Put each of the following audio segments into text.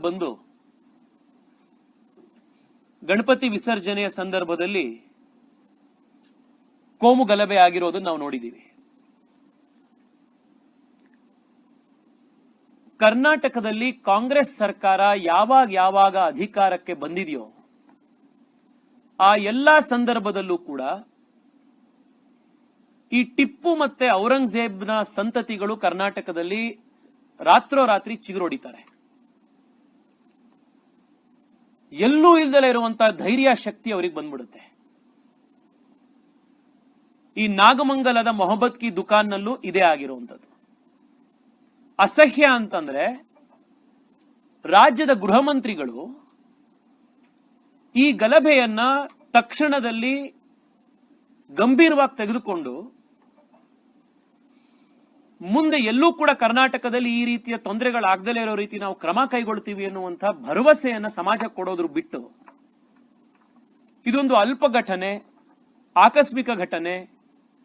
ಬಂದು ಗಣಪತಿ ವಿಸರ್ಜನೆಯ ಸಂದರ್ಭದಲ್ಲಿ ಕೋಮು ಗಲಭೆ ಆಗಿರೋದನ್ನ ನಾವು ನೋಡಿದ್ದೀವಿ. ಕರ್ನಾಟಕದಲ್ಲಿ ಕಾಂಗ್ರೆಸ್ ಸರ್ಕಾರ ಯಾವಾಗ ಯಾವಾಗ ಅಧಿಕಾರಕ್ಕೆ ಬಂದಿದೆಯೋ ಆ ಎಲ್ಲಾ ಸಂದರ್ಭದಲ್ಲೂ ಕೂಡ ಈ ಟಿಪ್ಪು ಮತ್ತೆ ಔರಂಗಜೇಬ್ನ ಸಂತತಿಗಳು ಕರ್ನಾಟಕದಲ್ಲಿ ರಾತ್ರೋರಾತ್ರಿ ಚಿಗುರೊಡಿತಾರೆ. ಎಲ್ಲೂ ಇಲ್ದಲೇ ಇರುವಂತಹ ಧೈರ್ಯ ಶಕ್ತಿ ಅವರಿಗೆ ಬಂದ್ಬಿಡುತ್ತೆ. ಈ ನಾಗಮಂಗಲದ ಮೊಹಬ್ಬತ್ ಕಿ ದುಕಾನ್ನಲ್ಲೂ ಇದೇ ಆಗಿರುವಂತದ್ದು ಅಸಹ್ಯ ಅಂತಂದ್ರೆ ರಾಜ್ಯದ ಗೃಹ ಮಂತ್ರಿಗಳು ಈ ಗಲಭೆಯನ್ನ ತಕ್ಷಣದಲ್ಲಿ ಗಂಭೀರವಾಗಿ ತೆಗೆದುಕೊಂಡು ಮುಂದೆ ಎಲ್ಲೂ ಕೂಡ ಕರ್ನಾಟಕದಲ್ಲಿ ಈ ರೀತಿಯ ತೊಂದರೆಗಳಾಗದಲೇ ಇರೋ ರೀತಿ ನಾವು ಕ್ರಮ ಕೈಗೊಳ್ತೀವಿ ಅನ್ನುವಂತಹ ಭರವಸೆಯನ್ನ ಸಮಾಜ ಕೊಡೋದ್ರ ಬಿಟ್ಟು, ಇದೊಂದು ಅಲ್ಪ ಘಟನೆ ಆಕಸ್ಮಿಕ ಘಟನೆ,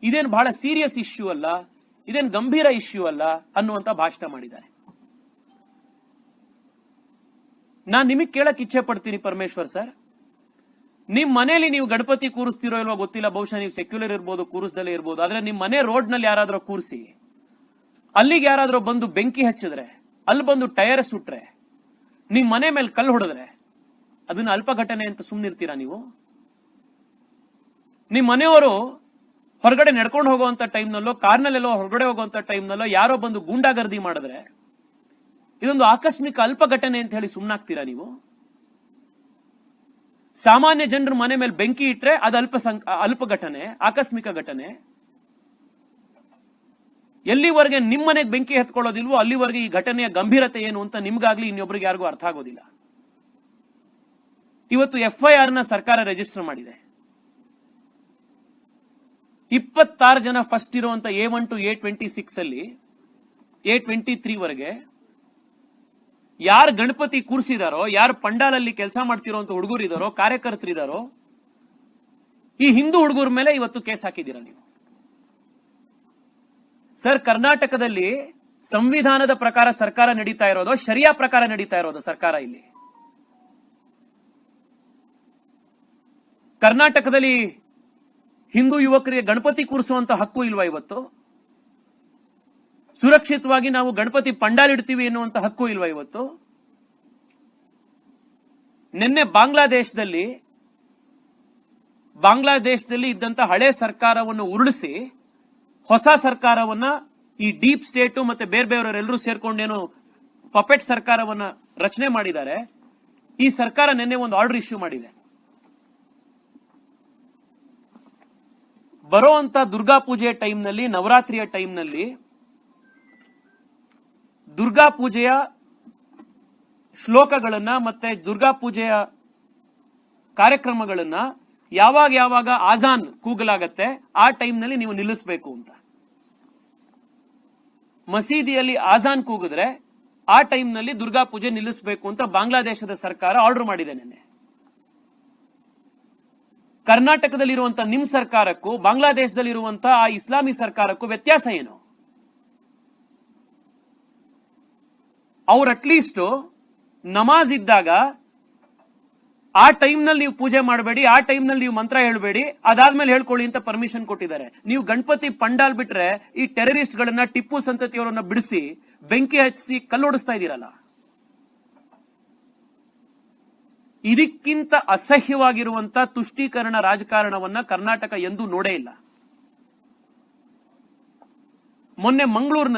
ಇದೇನು ಬಹಳ ಸೀರಿಯಸ್ ಇಶ್ಯೂ ಅಲ್ಲ, ಇದೇನು ಗಂಭೀರ ಇಶ್ಯೂ ಅಲ್ಲ ಅನ್ನುವಂತ ಭಾಷಣ ಮಾಡಿದ್ದಾರೆ. ನಾನ್ ನಿಮಗೆ ಕೇಳಕ್ ಇಚ್ಛೆ ಪಡ್ತೀನಿ ಪರಮೇಶ್ವರ್ ಸರ್. ನಿಮ್ ಮನೇಲಿ ನೀವು ಗಣಪತಿ ಕೂರಿಸ್ತಿರೋ ಇಲ್ವೋ ಗೊತ್ತಿಲ್ಲ, ಬಹುಶಃ ನೀವು ಸೆಕ್ಯುಲರ್ ಇರ್ಬೋದು, ಕೂರಿಸ್ದಲೇ ಇರ್ಬೋದು, ಆದ್ರೆ ನಿಮ್ ಮನೆ ರೋಡ್ನಲ್ಲಿ ಯಾರಾದ್ರೂ ಕೂರಿಸಿ. ಅಲ್ಲಿಗೆ ಯಾರಾದರೂ ಬಂದು ಬೆಂಕಿ ಹಚ್ಚಿದ್ರೆ, ಅಲ್ಲಿ ಬಂದು ಟೈರ್ ಸುಟ್ರೆ ನಿಮ್ಮ ಮನೆ ಮೇಲೆ ಕಲ್ಲು ಹೊಡೆದ್ರೆ, ಅದನ್ನ ಅಲ್ಪ ಘಟನೆ ಅಂತ ಸುಮ್ಮನಿರ್ತೀರಾ ನೀವು? ನಿಮ್ಮ ಮನೆಯವರು ಹೊರಗಡೆ ನಡ್ಕೊಂಡು ಹೋಗುವಂತ ಟೈಮ್ನಲ್ಲೋ, ಕಾರ್ನಲ್ಲೆಲ್ಲೋ ಹೊರಗಡೆ ಹೋಗುವಂತ ಟೈಮ್ನಲ್ಲೋ ಯಾರೋ ಬಂದು ಗೂಂಡಾಗರ್ದಿ ಮಾಡಿದ್ರೆ, ಇದೊಂದು ಆಕಸ್ಮಿಕ ಅಲ್ಪ ಘಟನೆ ಅಂತ ಹೇಳಿ ಸುಮ್ಮನಾಗ್ತೀರಾ ನೀವು? ಸಾಮಾನ್ಯ ಜನರ ಮನೆ ಮೇಲೆ ಬೆಂಕಿ ಇಟ್ರೆ ಅದು ಅಲ್ಪ ಅಲ್ಪ ಘಟನೆ ಆಕಸ್ಮಿಕ ಘಟನೆ. ಎಲ್ಲಿವರೆಗೆ ನಿಮ್ಮನೆಗೆ ಬೆಂಕಿ ಹತ್ಕೊಳ್ಳೋದಿಲ್ವೋ ಅಲ್ಲಿವರೆಗೆ ಈ ಘಟನೆಯ ಗಂಭೀರತೆ ಏನು ಅಂತ ನಿಮ್ಗಾಗ್ಲಿ ಇನ್ನೊಬ್ರಿಗೆ ಯಾರಿಗೂ ಅರ್ಥ ಆಗೋದಿಲ್ಲ. ಇವತ್ತು ಎಫ್ಐಆರ್ನ ಸರ್ಕಾರ ರಿಜಿಸ್ಟರ್ ಮಾಡಿದೆ. ಇಪ್ಪತ್ತಾರು ಜನ ಫಸ್ಟ್ ಇರುವಂತ A one to A twenty six ಅಲ್ಲಿ ಎ ಟ್ವೆಂಟಿ ತ್ರೀ ವರೆಗೆ ಯಾರು ಗಣಪತಿ ಕೂರಿಸಿದಾರೋ, ಯಾರು ಪಂಡಾಲಲ್ಲಿ ಕೆಲಸ ಮಾಡ್ತಿರೋಂತ ಹುಡುಗರು ಇದಾರೋ ಕಾರ್ಯಕರ್ತರಿದಾರೋ, ಈ ಹಿಂದೂ ಹುಡುಗರ ಮೇಲೆ ಇವತ್ತು ಕೇಸ್ ಹಾಕಿದ್ದೀರಾ ನೀವು? ಸರ್, ಕರ್ನಾಟಕದಲ್ಲಿ ಸಂವಿಧಾನದ ಪ್ರಕಾರ ಸರ್ಕಾರ ನಡೀತಾ ಇರೋದು, ಶರಿಯಾ ಪ್ರಕಾರ ನಡೀತಾ ಇರೋದು ಸರ್ಕಾರ ಇಲ್ಲಿ. ಕರ್ನಾಟಕದಲ್ಲಿ ಹಿಂದೂ ಯುವಕರಿಗೆ ಗಣಪತಿ ಕೂರಿಸುವಂತ ಹಕ್ಕು ಇಲ್ವಾ ಇವತ್ತು? ಸುರಕ್ಷಿತವಾಗಿ ನಾವು ಗಣಪತಿ ಪಂಡಾಲಿಡ್ತೀವಿ ಎನ್ನುವಂತ ಹಕ್ಕು ಇಲ್ವಾ ಇವತ್ತು? ನಿನ್ನೆ ಬಾಂಗ್ಲಾದೇಶದಲ್ಲಿ ಬಾಂಗ್ಲಾದೇಶದಲ್ಲಿ ಇದ್ದಂತ ಹಳೆ ಸರ್ಕಾರವನ್ನು ಉರುಳಿಸಿ ಹೊಸ ಸರ್ಕಾರವನ್ನ ಈ ಡೀಪ್ ಸ್ಟೇಟ್ ಮತ್ತೆ ಬೇರೆ ಬೇರೆಯವರೆಲ್ಲರೂ ಸೇರ್ಕೊಂಡೇನು ಪಪೆಟ್ ಸರ್ಕಾರವನ್ನ ರಚನೆ ಮಾಡಿದ್ದಾರೆ, ಈ ಸರ್ಕಾರ ನಿನ್ನೆ ಒಂದು ಆರ್ಡರ್ ಇಶ್ಯೂ ಮಾಡಿದೆ. ಬರೋ ಅಂತ ದುರ್ಗಾ ಪೂಜೆಯ ಟೈಮ್ನಲ್ಲಿ, ನವರಾತ್ರಿಯ ಟೈಮ್ನಲ್ಲಿ ದುರ್ಗಾ ಪೂಜೆಯ ಶ್ಲೋಕಗಳನ್ನ ಮತ್ತೆ ದುರ್ಗಾ ಪೂಜೆಯ ಕಾರ್ಯಕ್ರಮಗಳನ್ನ ಯಾವಾಗ ಯಾವಾಗ ಆಜಾನ್ ಕೂಗಲಾಗತ್ತೆ, ಆ ಟೈಮ್ನಲ್ಲಿ ನೀವು ನಿಲ್ಲಿಸಬೇಕು ಅಂತ. ಮಸೀದಿಯಲ್ಲಿ ಆಜಾನ್ ಕೂಗಿದ್ರೆ, ಆ ಟೈಮ್ನಲ್ಲಿ ದುರ್ಗಾ ಪೂಜೆ ನಿಲ್ಲಿಸಬೇಕು ಅಂತ ಬಾಂಗ್ಲಾದೇಶದ ಸರ್ಕಾರ ಆರ್ಡರ್ ಮಾಡಿದೆ ನಿನ್ನೆ. ಕರ್ನಾಟಕದಲ್ಲಿರುವಂತ ನಿಮ್ ಸರ್ಕಾರಕ್ಕೂ ಬಾಂಗ್ಲಾದೇಶದಲ್ಲಿರುವಂತಹ ಆ ಇಸ್ಲಾಮಿ ಸರ್ಕಾರಕ್ಕೂ ವ್ಯತ್ಯಾಸ ಏನು? ಅವ್ರು ಅಟ್ಲೀಸ್ಟ್ ನಮಾಜ್ ಇದ್ದಾಗ ಆ ಟೈಮ್ನಲ್ಲಿ ನೀವು ಪೂಜೆ ಮಾಡಬೇಡಿ, ಆ ಟೈಮ್ನಲ್ಲಿ ನೀವು ಮಂತ್ರ ಹೇಳಬೇಡಿ, ಅದಾದ್ಮೇಲೆ ಹೇಳ್ಕೊಳ್ಳಿ ಅಂತ ಪರ್ಮಿಷನ್ ಕೊಟ್ಟಿದ್ದಾರೆ. ನೀವು ಗಣಪತಿ ಪಂಡಾಲ್ ಬಿಟ್ರೆ ಈ ಟೆರರಿಸ್ಟ್ ಗಳನ್ನ ಟಿಪ್ಪು ಸಂತತಿಯವರನ್ನ ಬಿಡಿಸಿ ಬೆಂಕಿ ಹಚ್ಚಿಸಿ ಕಲ್ಲೊಡಿಸ್ತಾ ಇದ್ದೀರಲ್ಲ? ಇದಕ್ಕಿಂತ ಅಸಹ್ಯವಾಗಿರುವಂತ ತುಷ್ಟೀಕರಣ ರಾಜಕಾರಣವನ್ನ ಕರ್ನಾಟಕ ಎಂದೂ ನೋಡೇ ಇಲ್ಲ. ಮೊನ್ನೆ ಮಂಗಳೂರಿನಲ್ಲಿ